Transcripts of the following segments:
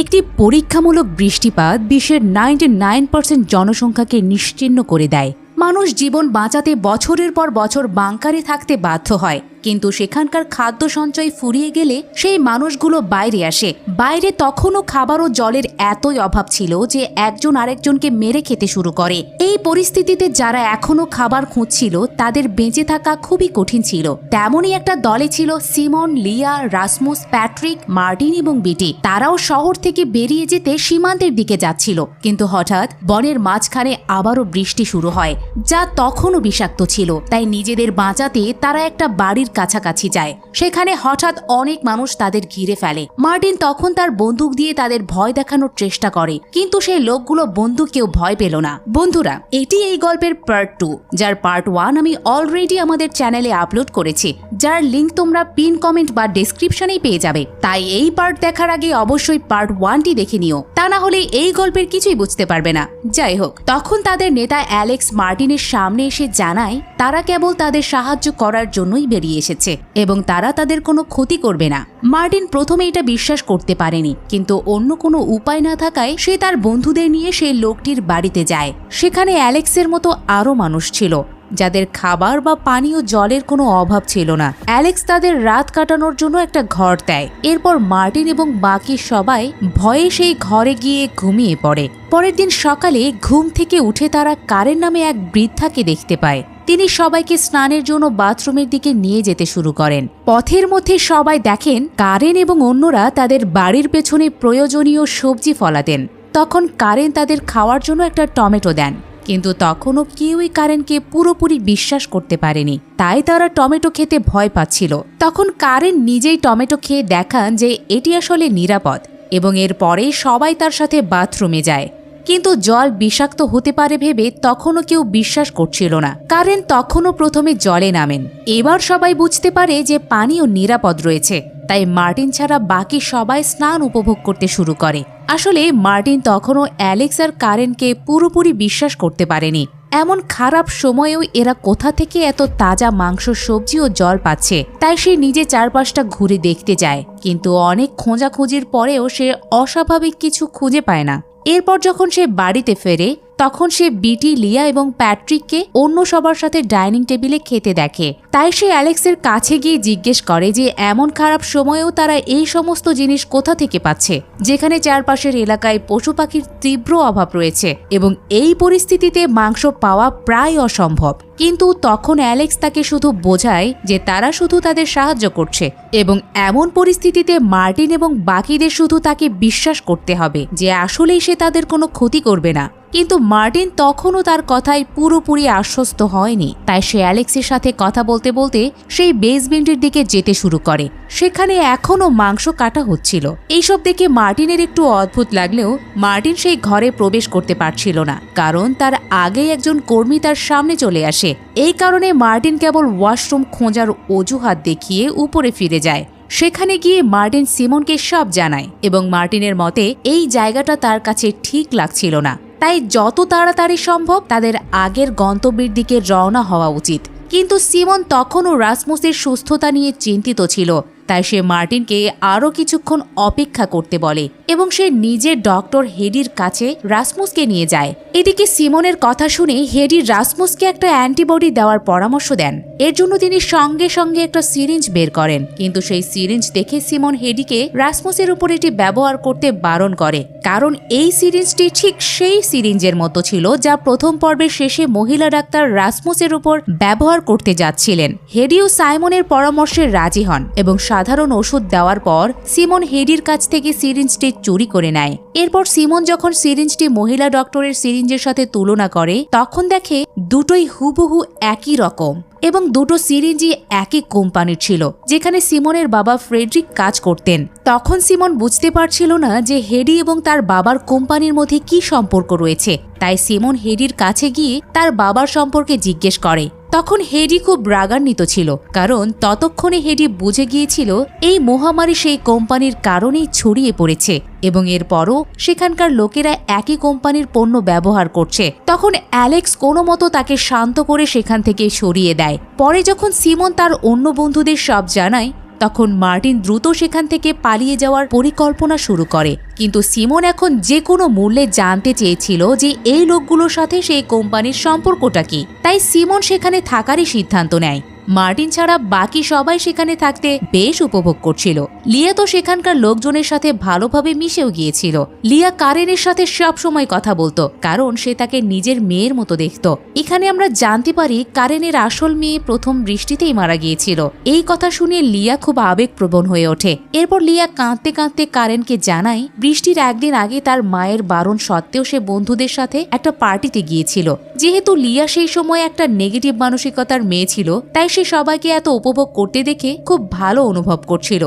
একটি পরীক্ষামূলক বৃষ্টিপাত বিশ্বের নাইনটি নাইন পার্সেন্ট জনসংখ্যাকে নিশ্চিহ্ন করে দেয়। মানুষ জীবন বাঁচাতে বছরের পর বছর বাংকারে থাকতে বাধ্য হয়। কিন্তু সেখানকার খাদ্য সঞ্চয় ফুরিয়ে গেলে সেই মানুষগুলো বাইরে আসে। বাইরে তখনও খাবার ও জলের এতই অভাব ছিল যে একজন আরেকজনকে মেরে খেতে শুরু করে। এই পরিস্থিতিতে যারা এখনও খাবার খুঁজছিল, তাদের বেঁচে থাকা খুবই কঠিন ছিল। তেমনই একটা দলে ছিল সিমন, লিয়া, রাসমুস, প্যাট্রিক, মার্টিন এবং বিটি। তারাও শহর থেকে বেরিয়ে যেতে সীমান্তের দিকে যাচ্ছিল। কিন্তু হঠাৎ বনের মাঝখানে আবারও বৃষ্টি শুরু হয়, যা তখনও বিষাক্ত ছিল। তাই নিজেদের বাঁচাতে তারা একটা বাড়ির কাছাকাছি যায়। সেখানে হঠাৎ অনেক মানুষ তাদের ঘিরে ফেলে। মার্টিন তখন তার বন্দুক দিয়ে তাদের ভয় দেখানোর চেষ্টা করে, কিন্তু সেই লোকগুলো বন্দুক কেউ ভয় পেল না। বন্ধুরা, এটি এই গল্পের পার্ট টু, যার পার্ট ওয়ান আমি অলরেডি আমাদের চ্যানেলে আপলোড করেছি। যার লিঙ্ক তোমরা পিন, কমেন্ট বা ডেসক্রিপশনেই পেয়ে যাবে। তাই এই পার্ট দেখার আগে অবশ্যই পার্ট ওয়ানটি দেখে নিও। তা না হলে এই গল্পের কিছুই বুঝতে পারবে না। যাই হোক, তখন তাদের নেতা অ্যালেক্স মার্টিনের সামনে এসে জানায়, তারা কেবল তাদের সাহায্য করার জন্যই বেরিয়ে এসেছে এবং তারা তাদের কোনো ক্ষতি করবে না। মার্টিন প্রথমে এটা বিশ্বাস করতে পারেনি, কিন্তু অন্য কোনো উপায় না থাকায় সে তার বন্ধুদের নিয়ে সেই লোকটির বাড়িতে যায়। সেখানে অ্যালেক্সের মতো আরও মানুষ ছিল। যাদের খাবার বা পানীয় জলের কোনো অভাব ছিল না। অ্যালেক্স তাদের রাত কাটানোর জন্য একটা ঘর দেয়। এরপর মার্টিন এবং বাকি সবাই ভয়ে সেই ঘরে গিয়ে ঘুমিয়ে পড়ে। পরের দিন সকালে ঘুম থেকে উঠে তারা কারের নামে এক বৃদ্ধাকে দেখতে পায়। তিনি সবাইকে স্নানের জন্য বাথরুমের দিকে নিয়ে যেতে শুরু করেন। পথের মধ্যে সবাই দেখেন কারেন এবং অন্যরা তাদের বাড়ির পেছনে প্রয়োজনীয় সবজি ফলাতেন। তখন কারেন তাদের খাওয়ার জন্য একটা টমেটো দেন। কিন্তু তখনও কেউই কারেনকে পুরোপুরি বিশ্বাস করতে পারেনি। তাই তারা টমেটো খেতে ভয় পাচ্ছিল। তখন কারেন নিজেই টমেটো খেয়ে দেখান যে এটি আসলে নিরাপদ এবং এরপরেই সবাই তার সাথে বাথরুমে যায়। কিন্তু জল বিষাক্ত হতে পারে ভেবে তখনও কেউ বিশ্বাস করছিল না। কারেন তখনও প্রথমে জলে নামেন। এবার সবাই বুঝতে পারে যে পানিও নিরাপদ রয়েছে। তাই মার্টিন ছাড়া বাকি সবাই স্নান উপভোগ করতে শুরু করে। আসলে মার্টিন তখনও অ্যালেক্স আর কারেনকে পুরোপুরি বিশ্বাস করতে পারেনি। এমন খারাপ সময়েও এরা কোথা থেকে এত তাজা মাংস, সবজি ও জল পাচ্ছে, তাই সে নিজে চারপাশটা ঘুরে দেখতে যায়। কিন্তু অনেক খোঁজাখুঁজির পরেও সে অস্বাভাবিক কিছু খুঁজে পায় না। এরপর যখন সে বাড়িতে ফেরে তখন সে বিটি, লিয়া এবং প্যাট্রিককে অন্য সবার সাথে ডাইনিং টেবিলে খেতে দেখে। তাই সে অ্যালেক্সের কাছে গিয়ে জিজ্ঞেস করে যে, এমন খারাপ সময়েও তারা এই সমস্ত জিনিস কোথা থেকে পাচ্ছে? যেখানে চারপাশের এলাকায় পশু পাখির তীব্র অভাব রয়েছে এবং এই পরিস্থিতিতে মাংস পাওয়া প্রায় অসম্ভব। কিন্তু তখন অ্যালেক্স তাকে শুধু বোঝায় যে তারা শুধু তাদের সাহায্য করছে এবং এমন পরিস্থিতিতে মার্টিন এবং বাকিদের শুধু তাকে বিশ্বাস করতে হবে যে আসলেই সে তাদের কোনো ক্ষতি করবে না। কিন্তু মার্টিন তখনও তার কথায় পুরোপুরি আশ্বস্ত হয়নি। তাই সে অ্যালেক্সের সাথে কথা বলতে বলতে সেই বেসমেন্টের দিকে যেতে শুরু করে। সেখানে এখনও মাংস কাটা হচ্ছিল। এইসব দেখে মার্টিনের একটু অদ্ভুত লাগলেও মার্টিন সেই ঘরে প্রবেশ করতে পারছিল না, কারণ তার আগেই একজন কর্মী তার সামনে চলে আসে। এই কারণে মার্টিন কেবল ওয়াশরুম খোঁজার অজুহাত দেখিয়ে উপরে ফিরে যায়। সেখানে গিয়ে মার্টিন সিমনকে সব জানায় এবং মার্টিনের মতে এই জায়গাটা তার কাছে ঠিক লাগছিল না। তাই যত তাড়াতাড়ি সম্ভব তাদের আগের গন্তব্যের দিকে রওনা হওয়া উচিত। কিন্তু সিমন তখনও রাসমুসের সুস্থতা নিয়ে চিন্তিত ছিল। তাই সে মার্টিনকে আরও কিছুক্ষণ অপেক্ষা করতে বলে এবং সে নিজে ডক্টর হেডির কাছে রাসমুসকে নিয়ে যায়। এদিকে সিমনের কথা শুনে হেডি রাসমুসকে একটা অ্যান্টিবডি দেওয়ার পরামর্শ দেন। এর জন্য তিনি সঙ্গে সঙ্গে একটা সিরিঞ্জ বের করেন। কিন্তু সেই সিরিঞ্জ দেখে সিমন হেডিকে রাসমুসের উপর এটি ব্যবহার করতে বারণ করে। কারণ এই সিরিঞ্জটি ঠিক সেই সিরিঞ্জের মতো ছিল যা প্রথম পর্বের শেষে মহিলা ডাক্তার রাসমুসের উপর ব্যবহার করতে যাচ্ছিলেন। হেডিও সাইমনের পরামর্শে রাজি হন এবং সাধারণ ওষুধ দেওয়ার পর সিমন হেডির কাছ থেকে সিরিঞ্জটি চুরি করে নেয়। এরপর সিমন যখন সিরিঞ্জটি মহিলা ডক্টরের সিরিঞ্জের সাথে তুলনা করে, তখন দেখে দুটোই হুবহু একই রকম এবং দুটো সিরিঞ্জই একই কোম্পানির ছিল, যেখানে সিমনের বাবা ফ্রেডরিক কাজ করতেন। তখন সিমন বুঝতে পারছিল না যে হেডি এবং তার বাবার কোম্পানির মধ্যে কি সম্পর্ক রয়েছে। তাই সিমন হেডির কাছে গিয়ে তার বাবার সম্পর্কে জিজ্ঞেস করে। তখন হেডি খুব রাগান্বিত ছিল, কারণ ততক্ষণে হেডি বুঝে গিয়েছিল এই মহামারী সেই কোম্পানির কারণেই ছড়িয়ে পড়েছে এবং এরপরও সেখানকার লোকেরা একই কোম্পানির পণ্য ব্যবহার করছে। তখন অ্যালেক্স কোনো মতো তাকে শান্ত করে সেখান থেকে সরিয়ে দেয়। পরে যখন সিমন তার অন্য বন্ধুদের সব জানায় তখন মার্টিন দ্রুত সেখান থেকে পালিয়ে যাওয়ার পরিকল্পনা শুরু করে। কিন্তু সিমন এখন যে কোনো মূল্যে জানতে চেয়েছিল যে এই লোকগুলোর সাথে সেই কোম্পানির সম্পর্কটা কি। তাই সিমন সেখানে থাকারই সিদ্ধান্ত নেয়। মার্টিন ছাড়া বাকি সবাই সেখানে থাকতে বেশ উপভোগ করছিল। লিয়া তো সেখানকার লোকজনের সাথে ভালোভাবে মিশেও গিয়েছিল। লিয়া কারেনের সাথে সব সময় কথা বলতো, কারণ সে তাকে নিজের মেয়ের মতো দেখত। এখানে আমরা জানতে পারি কারেনের আসল মেয়ে প্রথম বৃষ্টিতেই মারা গিয়েছিল। এই কথা শুনে লিয়া খুব আবেগপ্রবণ হয়ে ওঠে। এরপর লিয়া কাঁদতে কাঁদতে কারেনকে জানায়, বৃষ্টির একদিন আগে তার মায়ের বারণ সত্ত্বেও সে বন্ধুদের সাথে একটা পার্টিতে গিয়েছিল। যেহেতু লিয়া সেই সময় একটা নেগেটিভ মানসিকতার মেয়ে ছিল, তাই সে সবাইকে এত উপভোগ করতে দেখে খুব ভালো অনুভব করছিল।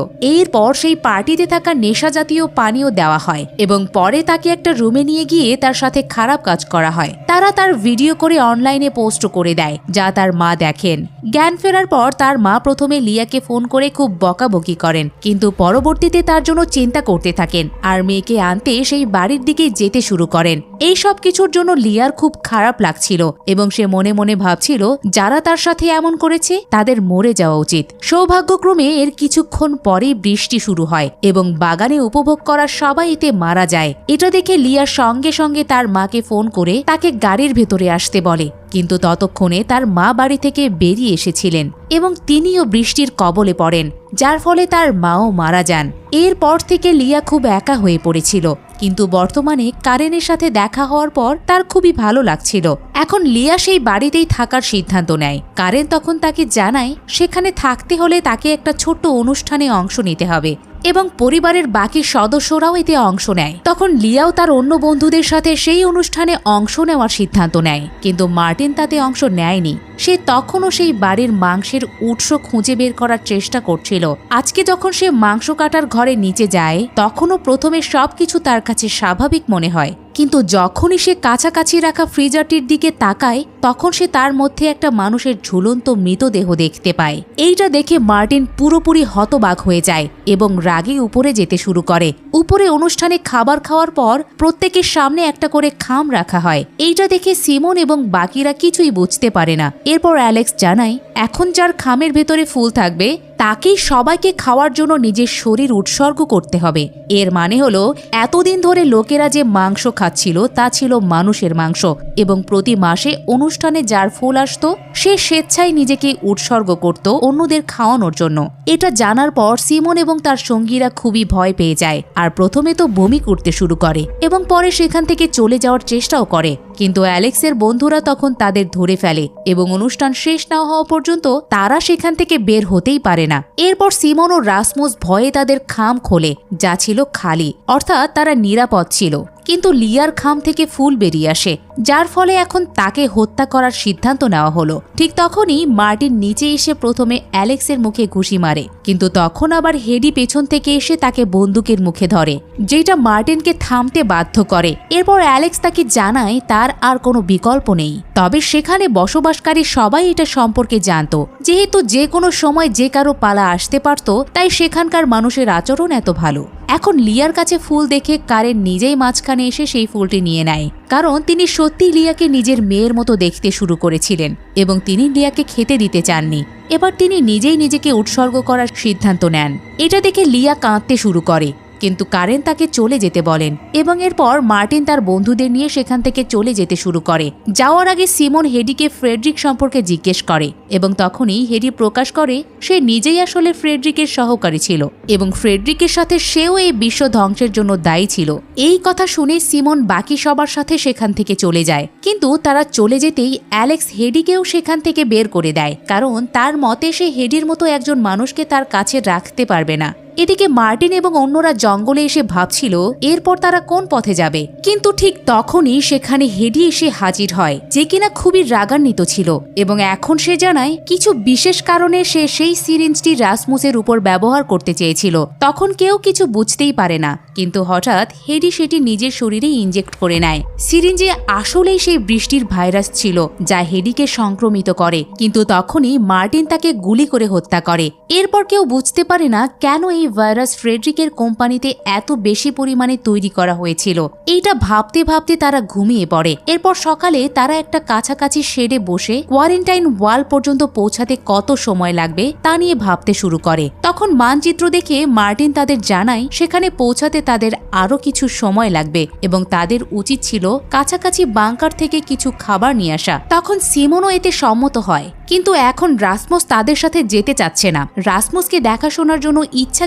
এরপর সেই পার্টিতে থাকা নেশা জাতীয় পানীয় দেওয়া হয় এবং পরে তাকে একটা রুমে নিয়ে গিয়ে তার সাথে খারাপ কাজ করা হয়। তারা তার ভিডিও করে অনলাইনে পোস্ট করে দেয়, যা তার মা দেখেন। জ্ঞান ফেরার পর তার মা প্রথমে লিয়াকে ফোন করে খুব বকাবকি করেন, কিন্তু পরবর্তীতে তার জন্য চিন্তা করতে থাকেন আর মেয়েকে আনতে সেই বাড়ির দিকে যেতে শুরু করেন। এই সব কিছুর জন্য লিয়ার খুব খারাপ লাগছিল এবং সে মনে মনে ভাবছিল, যারা তার সাথে এমন করেছে, তাদের মরে যাওয়া উচিত। সৌভাগ্যক্রমে এর কিছুক্ষণ পরেই বৃষ্টি শুরু হয় এবং বাগানে উপভোগ করা সবাই এতে মারা যায়। এটা দেখে লিয়ার সঙ্গে সঙ্গে তার মাকে ফোন করে তাকে গাড়ির ভেতরে আসতে বলে, কিন্তু ততক্ষণে তার মা বাড়ি থেকে বেরিয়ে এসেছিলেন এবং তিনিও বৃষ্টির কবলে পড়েন, যার ফলে তার মাও মারা যান। এরপর থেকে লিয়া খুব একা হয়ে পড়েছিল। কিন্তু বর্তমানে কারেনের সাথে দেখা হওয়ার পর তার খুবই ভালো লাগছিল। এখন লিয়া সেই বাড়িতেই থাকার সিদ্ধান্ত নেয়। কারেন তখন তাকে জানায়, সেখানে থাকতে হলে তাকে একটা ছোট্ট অনুষ্ঠানে অংশ নিতে হবে। এবং পরিবারের বাকি সদস্যরাও এতে অংশ নেয়। তখন লিয়াও তার অন্য বন্ধুদের সাথে সেই অনুষ্ঠানে অংশ নেওয়ার সিদ্ধান্ত নেয়, কিন্তু মার্টিন তাতে অংশ নেয়নি। সে তখনও সেই বাড়ির মাংসের উৎস খুঁজে বের করার চেষ্টা করছিল। আজকে যখন সে মাংস কাটার ঘরে নিচে যায়, তখনও প্রথমে সবকিছু তার কাছে স্বাভাবিক মনে হয়। কিন্তু যখনই সে কাছাকাছি রাখা ফ্রিজারটির দিকে তাকায়, তখন সে তার মধ্যে একটা মানুষের ঝুলন্ত মৃতদেহ দেখতে পায়। এইটা দেখে মার্টিন পুরোপুরি হতবাক হয়ে যায় এবং রাগে উপরে যেতে শুরু করে। উপরে অনুষ্ঠানে খাবার খাওয়ার পর প্রত্যেকের সামনে একটা করে খাম রাখা হয়। এইটা দেখে সিমন এবং বাকিরা কিছুই বুঝতে পারে না। এরপর অ্যালেক্স জানায়, এখন যার খামের ভেতরে ফুল থাকবে তাকেই সবাইকে খাওয়ার জন্য নিজের শরীর উৎসর্গ করতে হবে। এর মানে হলো, এতদিন ধরে লোকেরা যে মাংস খাচ্ছিল, তা ছিল মানুষের মাংস এবং প্রতি মাসে অনুষ্ঠানে যার ফুল আসতো, সে স্বেচ্ছায় নিজেকে উৎসর্গ করত অন্যদের খাওয়ানোর জন্য। এটা জানার পর সিমন এবং তার সঙ্গীরা খুবই ভয় পেয়ে যায় আর প্রথমে তো বমি করতে শুরু করে এবং পরে সেখান থেকে চলে যাওয়ার চেষ্টাও করে। কিন্তু অ্যালেক্সের বন্ধুরা তখন তাদের ধরে ফেলে এবং অনুষ্ঠান শেষ না হওয়া পর্যন্ত তারা সেখান থেকে বের হতেই পারে না। এরপর সিমন ও রাসমোস ভয়ে তাদের খাম খোলে, যা ছিল খালি। অর্থাৎ তারা নিরাপদ ছিল। কিন্তু লিয়ার খাম থেকে ফুল বেরিয়ে আসে, যার ফলে এখন তাকে হত্যা করার সিদ্ধান্ত নেওয়া হলো। ঠিক তখনই মার্টিন নিচে এসে প্রথমে অ্যালেক্সের মুখে ঘুষি মারে, কিন্তু তখন আবার হেডি পেছন থেকে এসে তাকে বন্দুকের মুখে ধরে যেটা মার্টিনকে থামতে বাধ্য করে। এরপর অ্যালেক্স তাকে জানায় তার আর কোনো বিকল্প নেই। তবে সেখানে বসবাসকারী সবাই এটা সম্পর্কে জানতো। যেহেতু যে কোনো সময় যে কারও পালা আসতে পারত, তাই সেখানকার মানুষের আচরণ এত ভালো। এখন লিয়ার কাছে ফুল দেখে কারেন নিজেই মাঝখানে এসে সেই ফুলটি নিয়ে নেয়। কারণ তিনি সত্যি লিয়াকে নিজের মেয়ের মতো দেখতে শুরু করেছিলেন এবং তিনি লিয়াকে খেতে দিতে চাননি। এবার তিনি নিজেই নিজেকে উৎসর্গ করার সিদ্ধান্ত নেন। এটা দেখে লিয়া কাঁদতে শুরু করে। কিন্তু কারেন তাকে চলে যেতে বলেন এবং এরপর মার্টিন তার বন্ধুদের নিয়ে সেখান থেকে চলে যেতে শুরু করে। যাওয়ার আগে সিমন হেডিকে ফ্রেডরিক সম্পর্কে জিজ্ঞেস করে এবং তখনই হেডি প্রকাশ করে সে নিজেই আসলে ফ্রেডরিকের সহকারী ছিল এবং ফ্রেডরিকের সাথে সেও এই বিশ্ব ধ্বংসের জন্য দায়ী ছিল। এই কথা শুনে সিমন বাকি সবার সাথে সেখান থেকে চলে যায়। কিন্তু তারা চলে যেতেই অ্যালেক্স হেডিকেও সেখান থেকে বের করে দেয়। কারণ তার মতে সে হেডির মতো একজন মানুষকে তার কাছে রাখতে পারবে না। এদিকে মার্টিন এবং অন্যরা জঙ্গলে এসে ভাবছিল, এরপর তারা কোন পথে যাবে? কিন্তু ঠিক তখনই সেখানে হেডি এসে হাজির হয়, যে কিনা খুবই রাগান্বিত ছিল। এবং এখন সে জানায়, কিছু বিশেষ কারণে সে সেই সিরিঞ্জটি রাসমুসের উপর ব্যবহার করতে চেয়েছিল। তখন কেউ কিছু বুঝতেই পারে না, কিন্তু হঠাৎ হেডি সেটি নিজের শরীরে ইনজেক্ট করে নেয়। সিরিঞ্জে আসলেই সেই বৃষ্টির ভাইরাস ছিল, যা হেডিকে সংক্রমিত করে। কিন্তু তখনই মার্টিন তাকে গুলি করে হত্যা করে। এরপর কেউ বুঝতে পারে না, কেন এই এই ভাইরাস ফ্রেডরিকের কোম্পানিতে এত বেশি পরিমাণে তৈরি করা হয়েছিল। এইটা ভাবতে ভাবতে তারা ঘুমিয়ে পড়ে। এরপর সকালে তারা একটা কাছাকাছি শেডে বসে কোয়ারেন্টাইন ওয়াল পর্যন্ত পৌঁছাতে কত সময় লাগবে তা নিয়ে ভাবতে শুরু করে। তখন মানচিত্র দেখে মার্টিন তাদের জানায়, সেখানে পৌঁছাতে তাদের আরও কিছু সময় লাগবে এবং তাদের উচিত ছিল কাছাকাছি বাংকার থেকে কিছু খাবার নিয়ে আসা। তখন সিমনও এতে সম্মত হয়। কিন্তু এখন রাসমোস তাদের সাথে যেতে চাচ্ছে না। রাসমোসকে দেখাশোনার জন্য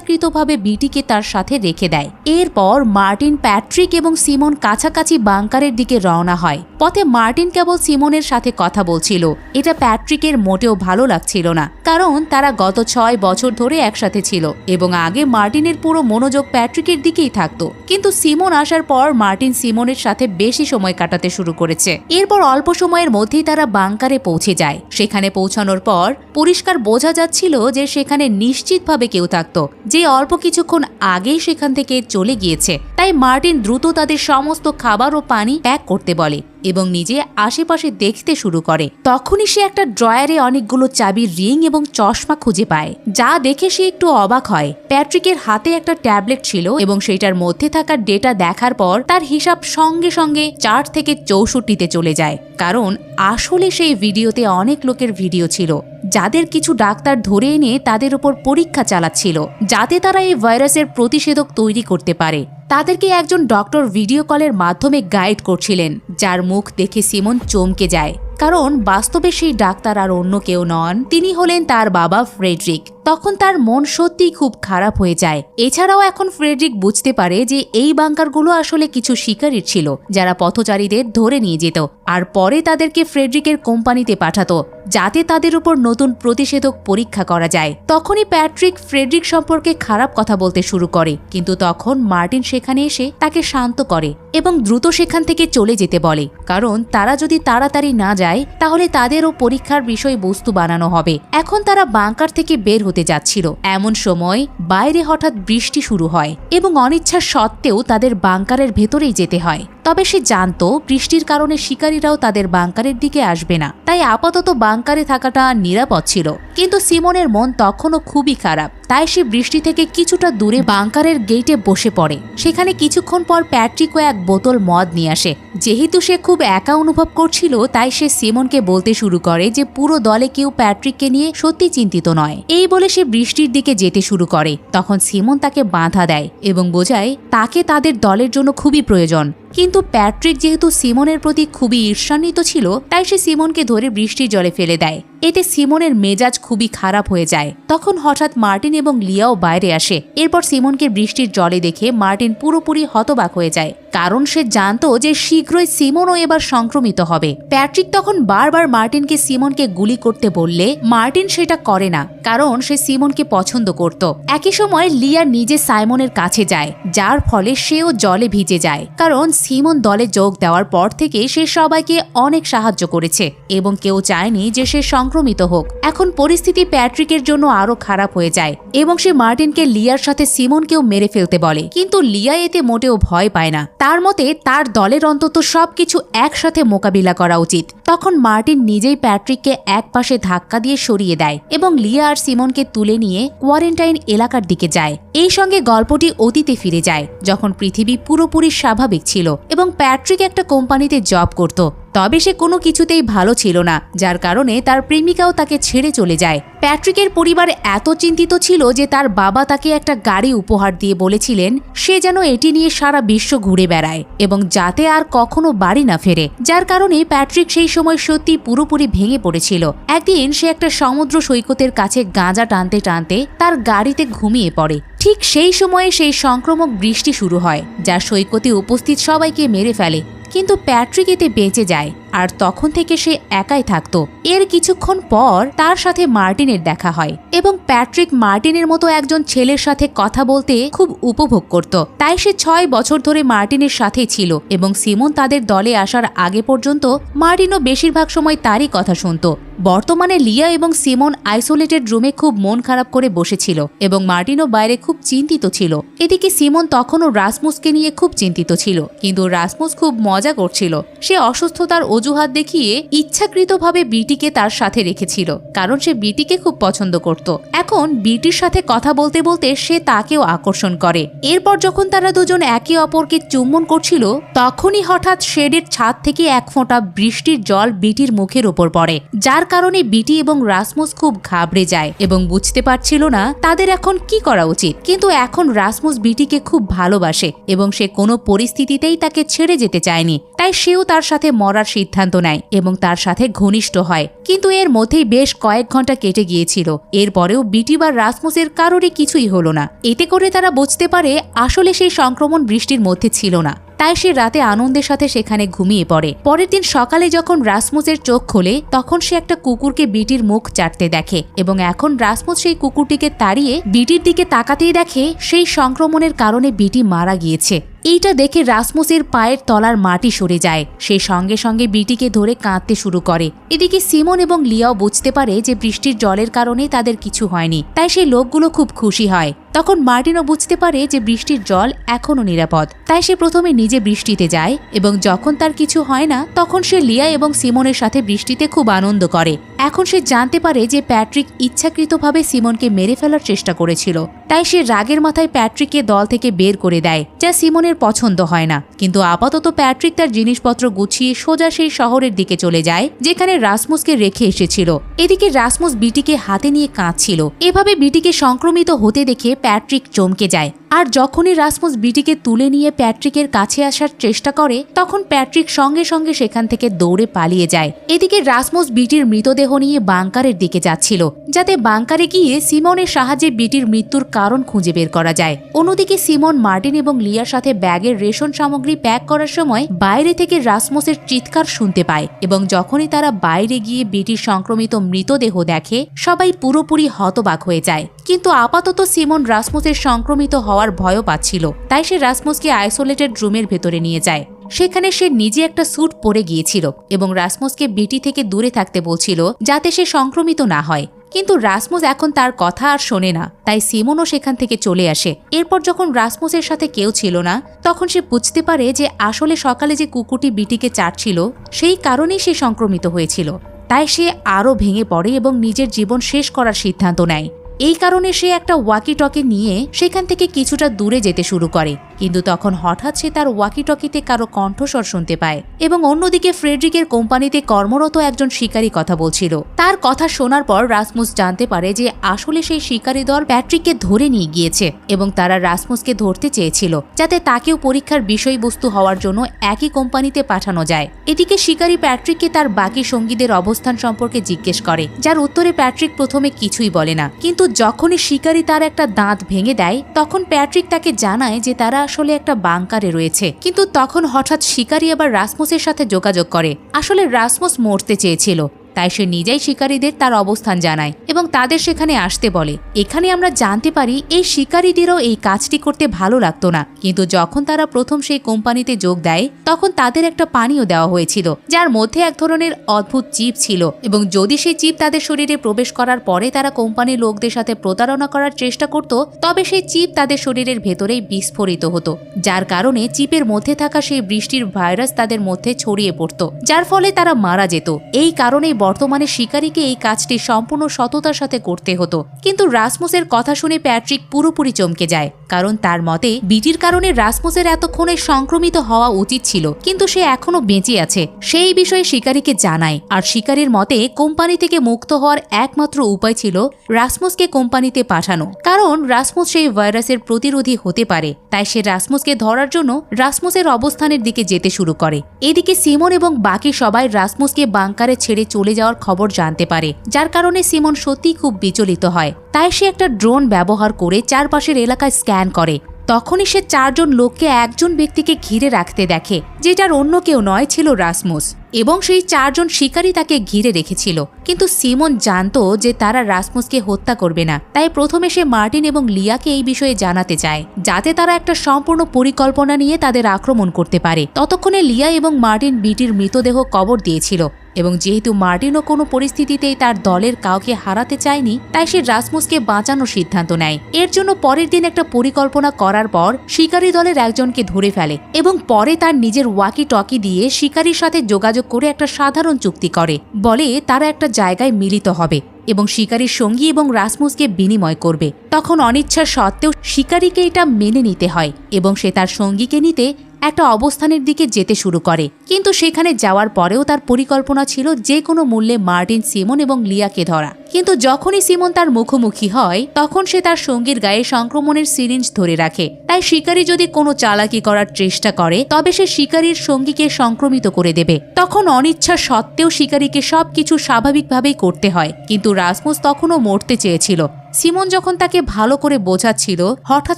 ইচ্ছাকৃতভাবে বিটিকে তার সাথে রেখে দেয়। এরপর মার্টিন, প্যাট্রিক এবং সিমন কাছাকাছি বাংকারের দিকে রওনা হয়। পথে মার্টিন কেবল সিমনের সাথে কথা বলছিল। এটা প্যাট্রিকের মোটেও ভালো লাগছিল না, কারণ তারা গত ছয় বছর ধরে একসাথে ছিল এবং আগে মার্টিনের পুরো মনোযোগ প্যাট্রিকের দিকেই থাকতো। কিন্তু সিমন আসার পর মার্টিন সিমনের সাথে বেশি সময় কাটাতে শুরু করেছে। এরপর অল্প সময়ের মধ্যেই তারা বাংকারে পৌঁছে যায়। সেখানে পৌঁছানোর পর পরিষ্কার বোঝা যাচ্ছিল যে সেখানে নিশ্চিতভাবে কেউ থাকতো যে অল্প কিছুক্ষণ আগেই সেখান থেকে চলে গিয়েছে। তাই মার্টিন দ্রুত তাদের সমস্ত খাবার ও পানি প্যাক করতে বলে। এবং নিজে আশেপাশে দেখতে শুরু করে। তখনই সে একটা ড্রয়ারে অনেকগুলো চাবির রিং এবং চশমা খুঁজে পায়, যা দেখে সে একটু অবাক হয়। প্যাট্রিকের হাতে একটা ট্যাবলেট ছিল এবং সেটার মধ্যে থাকা ডেটা দেখার পর তার হিসাব সঙ্গে সঙ্গে চার থেকে চৌষট্টিতে চলে যায়। কারণ আসলে সেই ভিডিওতে অনেক লোকের ভিডিও ছিল, যাদের কিছু ডাক্তার ধরে এনে তাদের উপর পরীক্ষা চালাচ্ছিল, যাতে তারা এই ভাইরাসের প্রতিষেধক তৈরি করতে পারে। তাদেরকে একজন ডক্টর ভিডিও কলের মাধ্যমে গাইড করছিলেন, যার মুখ দেখে সিমন চমকে যায়। কারণ বাস্তবে সেই ডাক্তার আর অন্য কেউ নন। তিনি হলেন তার বাবা ফ্রেডরিক। তখন তার মন সত্যিই খুব খারাপ হয়ে যায়। এছাড়াও এখন ফ্রেডরিক বুঝতে পারে যে এই বাংকারগুলো আসলে কিছু শিকারীর ছিল, যারা পথচারীদের ধরে নিয়ে যেত আর পরে তাদেরকে ফ্রেডরিকের কোম্পানিতে পাঠাতো, যাতে তাদের উপর নতুন প্রতিষেধক পরীক্ষা করা যায়। তখনই প্যাট্রিক ফ্রেডরিক সম্পর্কে খারাপ কথা বলতে শুরু করে, কিন্তু তখন মার্টিন সেখানে এসে তাকে শান্ত করে এবং দ্রুত সেখান থেকে চলে যেতে বলে, কারণ তারা যদি তাড়াতাড়ি না যায়, তাহলে তাদেরও পরীক্ষার বিষয়বস্তু বানানো হবে। এখন তারা বাংকার থেকে বের যাচ্ছিল। এমন সময় বাইরে হঠাৎ বৃষ্টি শুরু হয় এবং অনিচ্ছা সত্ত্বেও তাদের বাংকারের ভেতরেই যেতে হয়। তবে সে জানত বৃষ্টির কারণে শিকারীরাও তাদের বাংকারের দিকে আসবে না। তাই আপাতত বাংকারে থাকাটা নিরাপদ ছিল। কিন্তু সিমনের মন তখনও খুবই খারাপ। তাই সে বৃষ্টি থেকে কিছুটা দূরে বাংকারের গেটে বসে পড়ে। সেখানে কিছুক্ষণ পর প্যাট্রিকও এক বোতল মদ নিয়ে আসে। যেহেতু সে খুব একা অনুভব করছিল, তাই সে সিমনকে বলতে শুরু করে যে পুরো দলে কেউ প্যাট্রিককে নিয়ে সত্যি চিন্তিত নয়। এই বলে সে বৃষ্টির দিকে যেতে শুরু করে। তখন সিমন তাকে বাধা দেয় এবং বোঝায়, তাকে তাদের দলের জন্য খুবই প্রয়োজন। কিন্তু প্যাট্রিক যেহেতু সিমনের প্রতি খুবই ঈর্ষান্বিত ছিল, তাই সে সিমনকে ধরে বৃষ্টির জলে ফেলে দেয়। এতে সিমনের মেজাজ খুবই খারাপ হয়ে যায়। তখন হঠাৎ মার্টিন এবং লিয়াও বাইরে আসে। এরপর সিমনকে বৃষ্টির জলে দেখে মার্টিন পুরোপুরি হতবাক হয়ে যায়। কারণ সে জানতো যে শীঘ্রই সিমনও এবার সংক্রমিত হবে। প্যাট্রিক তখন বারবার মার্টিনকে সিমনকে গুলি করতে বললে মার্টিন সেটা করে না, কারণ সে সিমনকে পছন্দ করত। একই সময় লিয়া নিজে সাইমনের কাছে যায়, যার ফলে সেও জলে ভিজে যায়। কারণ সিমন দলে যোগ দেওয়ার পর থেকে সে সবাইকে অনেক সাহায্য করেছে এবং কেউ চায়নি যে সে সংক্রমিত হোক। এখন পরিস্থিতি প্যাট্রিকের জন্য আরও খারাপ হয়ে যায় এবং সে মার্টিনকে লিয়ার সাথে সিমনকেও মেরে ফেলতে বলে। কিন্তু লিয়া এতে মোটেও ভয় পায় না। তার মতে, তার দলের অন্তত সবকিছু একসাথে মোকাবিলা করা উচিত। তখন মার্টিন নিজেই প্যাট্রিককে এক পাশে ধাক্কা দিয়ে সরিয়ে দেয় এবং লিয়া আর সিমনকে তুলে নিয়ে কোয়ারেন্টাইন এলাকার দিকে যায়। এই সঙ্গে গল্পটি অতীতে ফিরে যায়, যখন পৃথিবী পুরোপুরি স্বাভাবিক ছিল এবং প্যাট্রিক একটা কোম্পানিতে জব করত। তবে সে কোনো কিছুতেই ভালো ছিল না, যার কারণে তার প্রেমিকাও তাকে ছেড়ে চলে যায়। প্যাট্রিকের পরিবার এত চিন্তিত ছিল যে তার বাবা তাকে একটা গাড়ি উপহার দিয়ে বলেছিলেন, সে যেন এটি নিয়ে সারা বিশ্ব ঘুরে বেড়ায় এবং যাতে আর কখনো বাড়ি না ফেরে। যার কারণে প্যাট্রিক সেই সময় সত্যি পুরোপুরি ভেঙে পড়েছিল। একদিন সে একটা সমুদ্র সৈকতের কাছে গাঁজা টানতে টানতে তার গাড়িতে ঘুমিয়ে পড়ে। ঠিক সেই সময়ে সেই সংক্রমক বৃষ্টি শুরু হয়, যা সৈকতে উপস্থিত সবাইকে মেরে ফেলে। কিন্তু প্যাট্রিক এতে বেঁচে যায়, আর তখন থেকে সে একাই থাকতো। এর কিছুক্ষণ পর তার সাথে মার্টিনের দেখা হয় এবং প্যাট্রিক মার্টিনের মতো একজন ছেলের সাথে কথা বলতে খুব উপভোগ করত। তাই সে ছয় বছর ধরে মার্টিনের সাথেই ছিল এবং সিমন তাদের দলে আসার আগে পর্যন্ত মার্টিনও বেশিরভাগ সময় তারই কথা শুনত। বর্তমানে লিয়া এবং সিমন আইসোলেটেড রুমে খুব মন খারাপ করে বসেছিল এবং মার্টিনও বাইরে খুব চিন্তিত ছিল। এদিকে সিমন তখনও রাসমুসকে নিয়ে খুব চিন্তিত ছিল, কিন্তু রাসমুস খুব মজা করছিল। সে অসুস্থতার অজুহাত দেখিয়ে ইচ্ছাকৃতভাবে বিটিকে তার সাথে রেখেছিল, কারণ সে বিটিকে খুব পছন্দ করত। এখন বিটির সাথে কথা বলতে বলতে সে তাকেও আকর্ষণ করে। এরপর যখন তারা দুজন একে অপরকে চুম্বন করছিল, তখনই হঠাৎ শেডের ছাদ থেকে এক ফোঁটা বৃষ্টির জল বিটির মুখের উপর পড়ে, যার কারণে বিটি এবং রাসমুস খুব ঘাবড়ে যায় এবং বুঝতে পারছিল না তাদের এখন কি করা উচিত। কিন্তু এখন রাসমুস বিটিকে খুব ভালোবাসে এবং সে কোনো পরিস্থিতিতেই তাকে ছেড়ে যেতে চায়নি। তাই সেও তার সাথে মরার সিদ্ধান্ত নেয় এবং তার সাথে ঘনিষ্ঠ হয়। কিন্তু এর মধ্যেই বেশ কয়েক ঘণ্টা কেটে গিয়েছিল। এরপরেও বিটি বা রাসমুসের কারোরই কিছুই হলো না। এতে করে তারা বুঝতে পারে আসলে সেই সংক্রমণ বৃষ্টির মধ্যে ছিল না। তাই সে রাতে আনন্দের সাথে সেখানে ঘুমিয়ে পড়ে। পরের দিন সকালে যখন রাসমুসের চোখ খোলে, তখন সে একটা কুকুরকে বিটির মুখ চাটতে দেখে এবং এখন রাসমুস সেই কুকুরটিকে তাড়িয়ে বিটির দিকে তাকাতেই দেখে সেই সংক্রমণের কারণে বিটি মারা গিয়েছে। এইটা দেখে রাসমুসের পায়ের তলার মাটি সরে যায়। সে সঙ্গে সঙ্গে বিটিকে ধরে কাঁদতে শুরু করে। এদিকে সিমন এবং লিয়াও বুঝতে পারে যে বৃষ্টির জলের কারণে তাদের কিছু হয়নি। তাই সেই লোকগুলো খুব খুশি হয়। তখন মার্টিনও বুঝতে পারে যে বৃষ্টির জল এখনও নিরাপদ। তাই সে প্রথমে নিজে বৃষ্টিতে যায় এবং যখন তার কিছু হয় না, তখন সে লিয়া এবং সিমনের সাথে বৃষ্টিতে খুব আনন্দ করে। এখন সে জানতে পারে যে প্যাট্রিক ইচ্ছাকৃতভাবে সিমনকে মেরে ফেলার চেষ্টা করেছিল। তাই সে রাগের মাথায় প্যাট্রিককে দল থেকে বের করে দেয়, যা সিমনের পছন্দ হয় না। কিন্তু আপাতত প্যাট্রিক তার জিনিসপত্র গুছিয়ে সোজা সেই শহরের দিকে চলে যায়, যেখানে রাসমুসকে রেখে এসেছিল। এদিকে রাসমুস বিটিকে হাতে নিয়ে কাঁদছিল। এভাবে বিটিকে সংক্রমিত হতে দেখে প্যাট্রিক চমকে যায়। আর যখনই রাসমুস বিটিকে তুলে নিয়ে প্যাট্রিকের কাছে আসার চেষ্টা করে, তখন প্যাট্রিক সঙ্গে সঙ্গে সেখান থেকে দৌড়ে পালিয়ে যায়। এদিকে রাসমুস বিটির মৃতদেহ নিয়ে বাংকারের দিকে যাচ্ছিল, যাতে বাংকারে গিয়ে সিমনের সাহায্যে বিটির মৃত্যুর কারণ খুঁজে বের করা যায়। অন্যদিকে সিমন, মার্টিন এবং লিয়ার সাথে ব্যাগের রেশন সামগ্রী প্যাক করার সময় বাইরে থেকে রাসমুসের চিৎকার শুনতে পায় এবং যখনই তারা বাইরে গিয়ে বিটির সংক্রমিত মৃতদেহ দেখে, সবাই পুরোপুরি হতবাক হয়ে যায়। কিন্তু আপাতত সিমন রাসমুসের সংক্রমিত হওয়ার ভয়ও পাচ্ছিল। তাই সে রাসমুসকে আইসোলেটেড রুমের ভেতরে নিয়ে যায়। সেখানে সে নিজে একটা স্যুট পরে গিয়েছিল এবং রাসমুসকে বিটি থেকে দূরে থাকতে বলছিল যাতে সে সংক্রমিত না হয়। কিন্তু রাসমুস এখন তার কথা আর শোনে না, তাই সিমনও সেখান থেকে চলে আসে। এরপর যখন রাসমুসের সাথে কেউ ছিল না, তখন সে বুঝতে পারে যে আসলে সকালে যে কুকুরটি বিটিকে চাটছিল, সেই কারণেই সে সংক্রমিত হয়েছিল। তাই সে আরও ভেঙে পড়ে এবং নিজের জীবন শেষ করার সিদ্ধান্ত নেয়। এই কারণে সে একটা ওয়াকি টকে নিয়ে সেখান থেকে কিছুটা দূরে যেতে শুরু করে। কিন্তু তখন হঠাৎ সে তার ওয়াকি টকিতে কারও কণ্ঠস্বর শুনতে পায় এবং অন্যদিকে ফ্রেডরিকের কোম্পানিতে কর্মরত একজন শিকারী কথা বলছিল। তার কথা শোনার পর রাসমুস জানতে পারে যে আসলে সেই শিকারী দল প্যাট্রিককে ধরে নিয়ে গিয়েছে এবং তারা রাসমুসকে ধরতে চেয়েছিল, যাতে তাকেও পরীক্ষার বিষয়বস্তু হওয়ার জন্য একই কোম্পানিতে পাঠানো যায়। এদিকে শিকারী প্যাট্রিককে তার বাকি সঙ্গীদের অবস্থান সম্পর্কে জিজ্ঞেস করে, যার উত্তরে প্যাট্রিক প্রথমে কিছুই বলে না। কিন্তু যখনই শিকারী তার একটা দাঁত ভেঙে দেয়, তখন প্যাট্রিক তাকে জানায় যে তারা আসলে একটা বাংকারে রয়েছে। কিন্তু তখন হঠাৎ শিকারী আবার রাসমুসের সাথে যোগাযোগ করে। আসলে রাসমুস মরতে চেয়েছিল। তাই সে নিজেই শিকারীদের তার অবস্থান জানায় এবং তাদের সেখানে আসতে বলে। এখানে আমরা জানতে পারি, এই শিকারীদেরও এই কাজটি করতে ভালো লাগতো না। কিন্তু যখন তারা প্রথম সেই কোম্পানিতে যোগ দেয়, তখন তাদের একটা পানীয় দেওয়া হয়েছিল, যার মধ্যে এক ধরনের অদ্ভুত চিপ ছিল এবং যদি সেই চিপ তাদের শরীরে প্রবেশ করার পরে তারা কোম্পানির লোকদের সাথে প্রতারণা করার চেষ্টা করত, তবে সেই চিপ তাদের শরীরের ভেতরেই বিস্ফোরিত হতো, যার কারণে চিপের মধ্যে থাকা সেই বৃষ্টির ভাইরাস তাদের মধ্যে ছড়িয়ে পড়ত, যার ফলে তারা মারা যেত। এই কারণেই বর্তমানে শিকারীকে এই কাজটি সম্পূর্ণ সততার সাথে করতে হতো। কিন্তু রাসমুসের কথা শুনে প্যাট্রিক পুরোপুরি চমকে যায়, কারণ তার মতে বিটির কারণে রাসমুসের এতক্ষণে সংক্রমিত হওয়া উচিত ছিল, কিন্তু সে এখনও বেঁচে আছে। সেই বিষয়ে শিকারীকে জানায়, আর শিকারীর মতে কোম্পানি থেকে মুক্ত হওয়ার একমাত্র উপায় ছিল রাসমুসকে কোম্পানিতে পাঠানো। কারণ রাসমুস সেই ভাইরাসের প্রতিরোধী হতে পারে, তাই সে রাসমুসকে ধরার জন্য রাসমুসের অবস্থানের দিকে যেতে শুরু করে। এদিকে সিমন এবং বাকি সবাই রাসমুসকে বাংকারে ছেড়ে চলে যাওয়ার খবর জানতে পারে। যার কারণে সিমন সত্যিই খুব বিচলিত হয়। তাই সে একটা ড্রোন ব্যবহার করে চারপাশের এলাকায় স্ক্যান করে। তখনই সে চারজন লোককে একজন ব্যক্তিকে ঘিরে রাখতে দেখে, যেটার অন্য কেউ নয়, ছিল রাসমুস। এবং সেই চারজন শিকারী তাকে ঘিরে রেখেছিল। কিন্তু সিমন জানতো যে তারা রাসমুসকে হত্যা করবে না। তাই প্রথমে সে মার্টিন এবং লিয়াকে এই বিষয়ে জানাতে চায় যাতে তারা একটা সম্পূর্ণ পরিকল্পনা নিয়ে তাদের আক্রমণ করতে পারে। ততক্ষণে লিয়া এবং মার্টিন বিটির মৃতদেহ কবর দিয়েছিল। এবং যেহেতু মার্টিনও কোনো পরিস্থিতিতেই তার দলের কাউকে হারাতে চায়নি, তাই সে রাসমুসকে বাঁচানোর সিদ্ধান্ত নেয়। এর জন্য পরের দিন একটা পরিকল্পনা করার পর শিকারী দলের একজনকে ধরে ফেলে এবং পরে তার নিজের ওয়াকি টকি দিয়ে শিকারীর সাথে যোগাযোগ করে একটা সাধারণ চুক্তি করে। বলে তারা একটা জায়গায় মিলিত হবে এবং শিকারীর সঙ্গী এবং রাসমুসকে বিনিময় করবে। তখন অনিচ্ছা সত্ত্বেও শিকারীকে এটা মেনে নিতে হয় এবং সে তার সঙ্গীকে নিতে একটা অবস্থানের দিকে যেতে শুরু করে। কিন্তু সেখানে যাওয়ার পরেও তার পরিকল্পনা ছিল যে কোনো মূল্যে মার্টিন, সিমন এবং লিয়াকে ধরা। কিন্তু যখনই সিমন তার মুখোমুখি হয়, তখন সে তার সঙ্গীর গায়ে সংক্রমণের সিরিঞ্জ ধরে রাখে। তাই শিকারী যদি কোনো চালাকি করার চেষ্টা করে, তবে সে শিকারীর সঙ্গীকে সংক্রমিত করে দেবে। তখন অনিচ্ছা সত্ত্বেও শিকারীকে সবকিছু স্বাভাবিকভাবেই করতে হয়। কিন্তু রাসমুস তখনও মরতে চেয়েছিল। সিমন যখন তাকে ভালো করে বোঝাচ্ছিল, হঠাৎ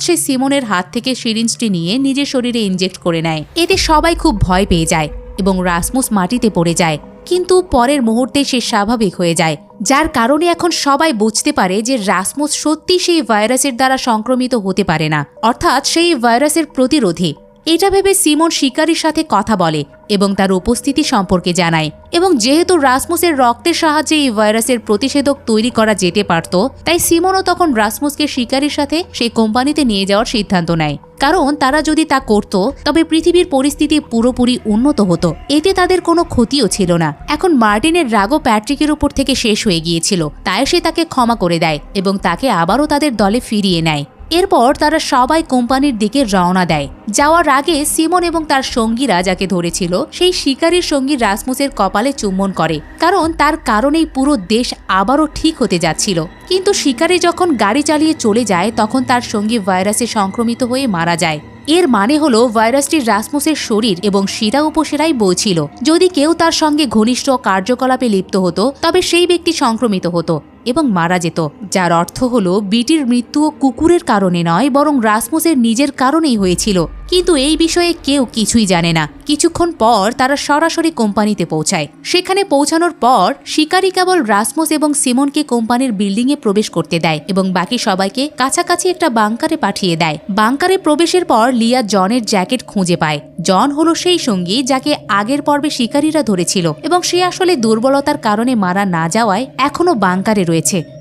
সে সিমনের হাত থেকে সিরিঞ্জটি নিয়ে নিজের শরীরে ইনজেক্ট করে নেয়। এতে সবাই খুব ভয় পেয়ে যায় এবং রাসমুস মাটিতে পড়ে যায়। কিন্তু পরের মুহূর্তে সে স্বাভাবিক হয়ে যায়, যার কারণে এখন সবাই বুঝতে পারে যে রাসমুস সত্যি সেই ভাইরাসের দ্বারা সংক্রমিত হতে পারে না। অর্থাৎ সেই ভাইরাসের প্রতিরোধী এটা ভেবে সিমন শিকারীর সাথে কথা বলে এবং তার উপস্থিতি সম্পর্কে জানায়। এবং যেহেতু রাসমুসের রক্তের সাহায্যে এই ভাইরাসের প্রতিষেধক তৈরি করা যেতে পারত, তাই সিমনও তখন রাসমুসকে শিকারীর সাথে সেই কোম্পানিতে নিয়ে যাওয়ার সিদ্ধান্ত নেয়। কারণ তারা যদি তা করত, তবে পৃথিবীর পরিস্থিতি পুরোপুরি উন্নত হতো। এতে তাদের কোনো ক্ষতিও ছিল না। এখন মার্টিনের রাগও প্যাট্রিকের উপর থেকে শেষ হয়ে গিয়েছিল। তাই সে তাকে ক্ষমা করে দেয় এবং তাকে আবারও তাদের দলে ফিরিয়ে নেয়। এরপর তারা সবাই কোম্পানির দিকে রওনা দেয়। যাওয়ার আগে সিমন এবং তার সঙ্গীরা যাকে ধরেছিল, সেই শিকারীর সঙ্গী রাসমুসের কপালে চুম্বন করে, কারণ তার কারণেই পুরো দেশ আবারও ঠিক হতে যাচ্ছিল। কিন্তু শিকারী যখন গাড়ি চালিয়ে চলে যায়, তখন তার সঙ্গী ভাইরাসে সংক্রমিত হয়ে মারা যায়। এর মানে হলো, ভাইরাসটি রাসমুসের শরীর এবং শিরা উপসেরাই বইছিল যদি কেউ তার সঙ্গে ঘনিষ্ঠ কার্যকলাপে লিপ্ত হতো, তবে সেই ব্যক্তি সংক্রমিত হতো। এবং মারা যেত, যার অর্থ হল বিটির মৃত্যু কুকুরের কারণে নয়, বরং রাসমুসের নিজের কারণেই হয়েছিল। কিন্তু এই বিষয়ে কেউ কিছুই জানে না। কিছুক্ষণ পর তারা সরাসরি কোম্পানিতে পৌঁছায়। সেখানে পৌঁছানোর পর শিকারী কেবল রাসমুস এবং সিমনকে কোম্পানির বিল্ডিংয়ে প্রবেশ করতে দেয় এবং বাকি সবাইকে কাছাকাছি একটা বাংকারে পাঠিয়ে দেয়। বাংকারে প্রবেশের পর লিয়া জনের জ্যাকেট খুঁজে পায়। জন হলো সেই সঙ্গী যাকে আগের পর্বে শিকারীরা ধরেছিল এবং সে আসলে দুর্বলতার কারণে মারা না যাওয়ায় এখনও বাংকারে রয়েছে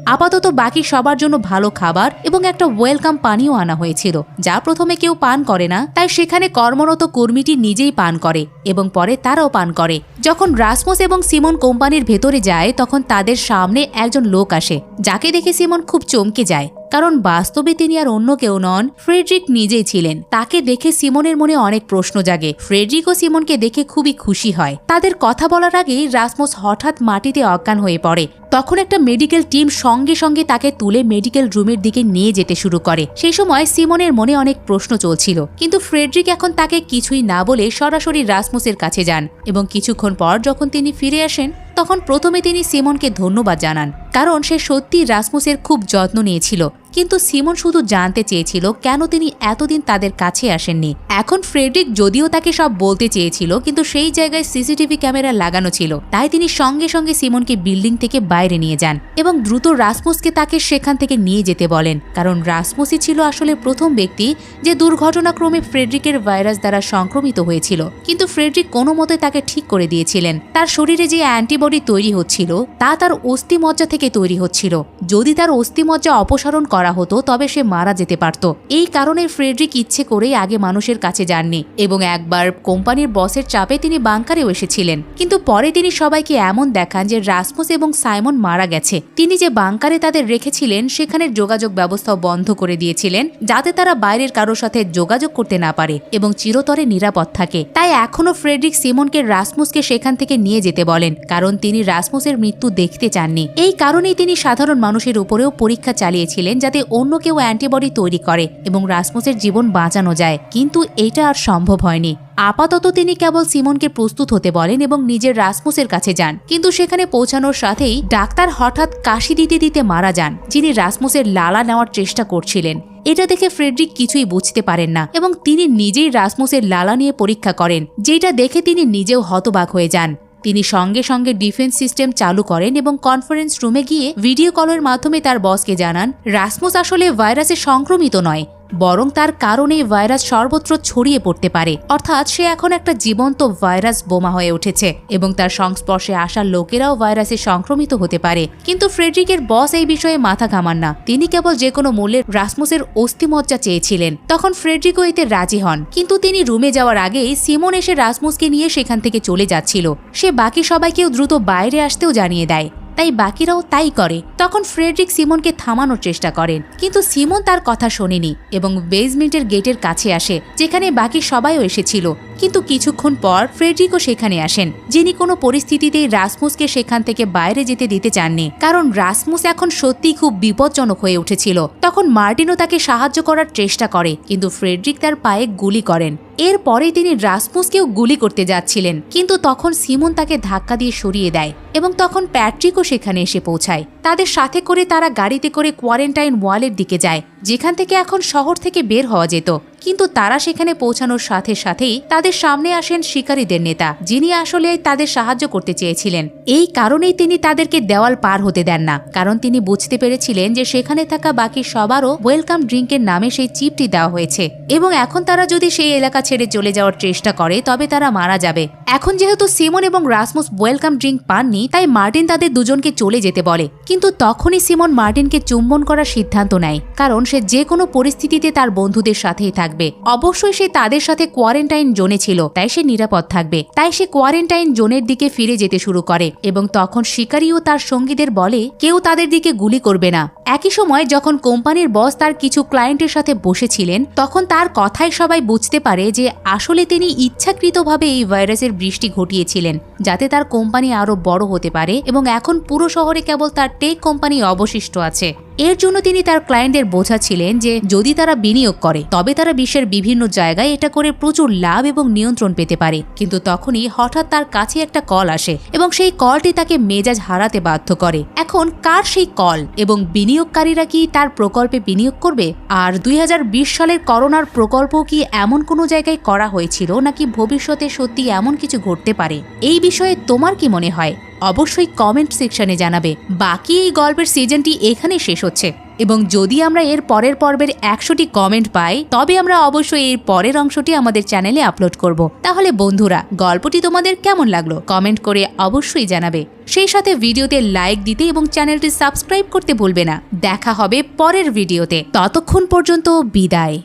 আপাতত বাকি সবার জন্য ভালো খাবার এবং একটা ওয়েলকাম পানীয় আনা হয়েছিল। যা প্রথমে কেউ পান করে না, তাই সেখানে কর্মরত কর্মীটি নিজেই পান করে এবং পরে তারাও পান করে। যখন রাসমোস এবং সিমন কোম্পানির ভেতরে যায়, তখন তাদের সামনে একজন লোক আসে, যাকে দেখে সিমন খুব চমকে যায়। কারণ বাস্তবে তিনি আর অন্য কেউ নন, ফ্রেডরিক নিজেই ছিলেন। তাকে দেখে সিমনের মনে অনেক প্রশ্ন জাগে। ফ্রেডরিক ও সিমনকে দেখে খুবই খুশি হয়। তাদের কথা বলার আগেই রাসমোস হঠাৎ মাটিতে অজ্ঞান হয়ে পড়ে। তখন একটা মেডিকেল টিম সঙ্গে সঙ্গে তাকে তুলে মেডিকেল রুমের দিকে নিয়ে যেতে শুরু করে। সেই সময় সিমনের মনে অনেক প্রশ্ন চলছিল। কিন্তু ফ্রেডরিক এখন তাকে কিছুই না বলে সরাসরি রাসমুসের কাছে যান এবং কিছুক্ষণ পর যখন তিনি ফিরে আসেন, তখন প্রথমে তিনি সিমনকে ধন্যবাদ জানান। কারণ সে সত্যি রাসমুসের খুব যত্ন নিয়েছিল। কিন্তু সিমন শুধু জানতে চেয়েছিল কেন তিনি এতদিন তাদের কাছে আসেননি। এখন ফ্রেডরিক যদিও তাকে সব বলতে চেয়েছিল, কিন্তু সেই জায়গায় সিসিটিভি ক্যামেরা লাগানো ছিল। তাই তিনি সঙ্গে সঙ্গে সিমনকে বিল্ডিং থেকে বাইরে নিয়ে যান এবং দ্রুত রাসমুসকে তাকে সেখান থেকে নিয়ে যেতে বলেন। কারণ রাসমুসই ছিল আসলে প্রথম ব্যক্তি যে দুর্ঘটনাক্রমে ফ্রেডরিকের ভাইরাস দ্বারা সংক্রমিত হয়েছিল। কিন্তু ফ্রেডরিক কোনো মতে তাকে ঠিক করে দিয়েছিলেন। তার শরীরে যে অ্যান্টিবডি তৈরি হচ্ছিল, তা তার অস্থিমজ্জা থেকে তৈরি হচ্ছিল। যদি তার অস্থিমজ্জা অপসারণ করা হতো, তবে সে মারা যেতে পারত। এই কারণে ফ্রেডরিক ইচ্ছে করেই আগে মানুষের কাছে যাননি এবং একবার কোম্পানির বসের চাপে তিনি বাংকারেও এসেছিলেন। কিন্তু পরে তিনি সবাইকে এমন দেখান যে রাসমুস এবং সাইমন মারা গেছে। তিনি যে বাংকারে তাদের রেখেছিলেন সেখানের যোগাযোগ ব্যবস্থাও বন্ধ করে দিয়েছিলেন, যাতে তারা বাইরের কারোর সাথে যোগাযোগ করতে না পারে এবং চিরতরে নিরাপদ থাকে। তাই এখনও ফ্রেডরিক সিমনকে রাসমুসকে সেখান থেকে নিয়ে যেতে বলেন, কারণ তিনি রাসমুসের মৃত্যু দেখতে চাননি। এই কারণেই তিনি সাধারণ মানুষের উপরেও পরীক্ষা চালিয়েছিলেন, যাতে অন্য কেউ অ্যান্টিবডি তৈরি করে এবং রাসমুসের জীবন বাঁচানো যায়। কিন্তু এটা আর সম্ভব হয়নি। আপাতত তিনি কেবল সিমনকে প্রস্তুত হতে বলেন এবং নিজের রাসমুসের কাছে যান। কিন্তু সেখানে পৌঁছানোর সাথেই ডাক্তার হঠাৎ কাশি দিতে দিতে মারা যান, যিনি রাসমুসের লালা নেওয়ার চেষ্টা করছিলেন। এটা দেখে ফ্রেডরিক কিছুই বুঝতে পারেন না এবং তিনি নিজেই রাসমুসের লালা নিয়ে পরীক্ষা করেন, যেটা দেখে তিনি নিজেও হতবাক হয়ে যান। তিনি সঙ্গে সঙ্গে ডিফেন্স সিস্টেম চালু করেন এবং কনফারেন্স রুমে গিয়ে ভিডিও কলের মাধ্যমে তার বসকে জানান, রাসমুস আসলে ভাইরাসে সংক্রমিত নয়। বরং তার কারণে ভাইরাস সর্বত্র ছড়িয়ে পড়তে পারে। অর্থাৎ সে এখন একটা জীবন্ত ভাইরাস বোমা হয়ে উঠেছে এবং তার সংস্পর্শে আসা লোকেরাও ভাইরাসে সংক্রমিত হতে পারে। কিন্তু ফ্রেডরিকের বস এই বিষয়ে মাথা ঘামান না। তিনি কেবল যে কোনো মূল্যে রাসমুসের অস্থিমজ্জা চেয়েছিলেন। তখন ফ্রেডরিকও এতে রাজি হন। কিন্তু তিনি রুমে যাওয়ার আগেই সিমন এসে রাসমুসকে নিয়ে সেখান থেকে চলে যাচ্ছিল। সে বাকি সবাইকেও দ্রুত বাইরে আসতেও জানিয়ে দেয়। তাই বাকিরাও তাই করে। তখন ফ্রেডরিক সিমনকে থামানোর চেষ্টা করেন। কিন্তু সিমন তার কথা শোনেনি এবং বেজমেন্টের গেটের কাছে আসে, যেখানে বাকি সবাইও এসেছিল। কিন্তু কিছুক্ষণ পর ফ্রেডরিকও সেখানে আসেন, যিনি কোনো পরিস্থিতিতেই রাসমুসকে সেখান থেকে বাইরে যেতে দিতে চাননি। কারণ রাসমুস এখন সত্যিই খুব বিপজ্জনক হয়ে উঠেছিল। তখন মার্টিনও তাকে সাহায্য করার চেষ্টা করে, কিন্তু ফ্রেডরিক তার পায়ে গুলি করেন। এরপরে তিনি রাসমুসকেও গুলি করতে যাচ্ছিলেন। কিন্তু তখন সিমন তাকে ধাক্কা দিয়ে সরিয়ে দেয় এবং তখন প্যাট্রিকও সেখানে এসে পৌঁছায়। তাদের সাথে করে তারা গাড়িতে করে কোয়ারেন্টাইন ওয়ালের দিকে যায়, যেখান থেকে এখন শহর থেকে বের হওয়া যেত। কিন্তু তারা সেখানে পৌঁছানোর সাথে সাথেই তাদের সামনে আসেন শিকারীদের নেতা, যিনি আসলে তাদের সাহায্য করতে চেয়েছিলেন। এই কারণেই তিনি তাদেরকে দেওয়াল পার হতে দেন না, কারণ তিনি বুঝতে পেরেছিলেন যে সেখানে থাকা বাকি সবারও ওয়েলকাম ড্রিঙ্কের নামে সেই চিপটি দেওয়া হয়েছে। এবং এখন তারা যদি সেই এলাকা ছেড়ে চলে যাওয়ার চেষ্টা করে, তবে তারা মারা যাবে। এখন যেহেতু সিমন এবং রাসমুস ওয়েলকাম ড্রিঙ্ক পাননি, তাই মার্টিন তাদের দুজনকে চলে যেতে বলে। কিন্তু তখনই সিমন মার্টিনকে চুম্বন করার সিদ্ধান্ত নেয়, কারণ সে যে কোনো পরিস্থিতিতে তার বন্ধুদের সাথেই থাকবে। অবশ্যই সে তাদের সাথে কোয়ারেন্টাইন জোনে ছিল, তাই সে নিরাপদ থাকবে। তাই সে কোয়ারেন্টাইন জোনের দিকে ফিরে যেতে শুরু করে এবং তখন শিকারীও তার সঙ্গীদের বলে, কেউ তাদের দিকে গুলি করবে না। একই সময় যখন কোম্পানির বস তার কিছু ক্লায়েন্টের সাথে বসেছিলেন, তখন তার কথায় সবাই বুঝতে পারে যে আসলে তিনি ইচ্ছাকৃতভাবে এই ভাইরাসের বৃষ্টি ঘটিয়েছিলেন, যাতে তার কোম্পানি আরও বড় হতে পারে এবং এখন পুরো শহরে কেবল তার টেক কোম্পানি অবশিষ্ট আছে। এর জন্য তিনি তার ক্লায়েন্টদের বোঝাচ্ছিলেন যে যদি তারা বিনিয়োগ করে, তবে তারা বিশ্বের বিভিন্ন জায়গায় এটা করে প্রচুর লাভ এবং নিয়ন্ত্রণ পেতে পারে। কিন্তু তখনই হঠাৎ তার কাছে একটা কল আসে এবং সেই কলটি তাকে মেজাজ হারাতে বাধ্য করে। এখন কার সেই কল এবং বিনিয়োগকারীরা কি তার প্রকল্পে বিনিয়োগ করবে? আর দুই হাজার বিশ সালের করোনার প্রকল্প কি এমন কোনো জায়গায় করা হয়েছিল নাকি ভবিষ্যতে সত্যি এমন কিছু ঘটতে পারে? এই বিষয়ে তোমার কি মনে হয়? অবশ্যই কমেন্ট সেকশনে জানাবে। বাকি এই গল্পের সিজনটি এখানে শেষ হচ্ছে। এবং যদি আমরা এর পরের পর্বের একশোটি কমেন্ট পাই, তবে আমরা অবশ্যই এর পরের অংশটি আমাদের চ্যানেলে আপলোড করব। তাহলে বন্ধুরা, গল্পটি তোমাদের কেমন লাগল? কমেন্ট করে অবশ্যই জানাবে। সেই সাথে ভিডিওতে লাইক দিতে এবং চ্যানেলটি সাবস্ক্রাইব করতে ভুলবে না। দেখা হবে পরের ভিডিওতে ততক্ষণ পর্যন্ত বিদায়।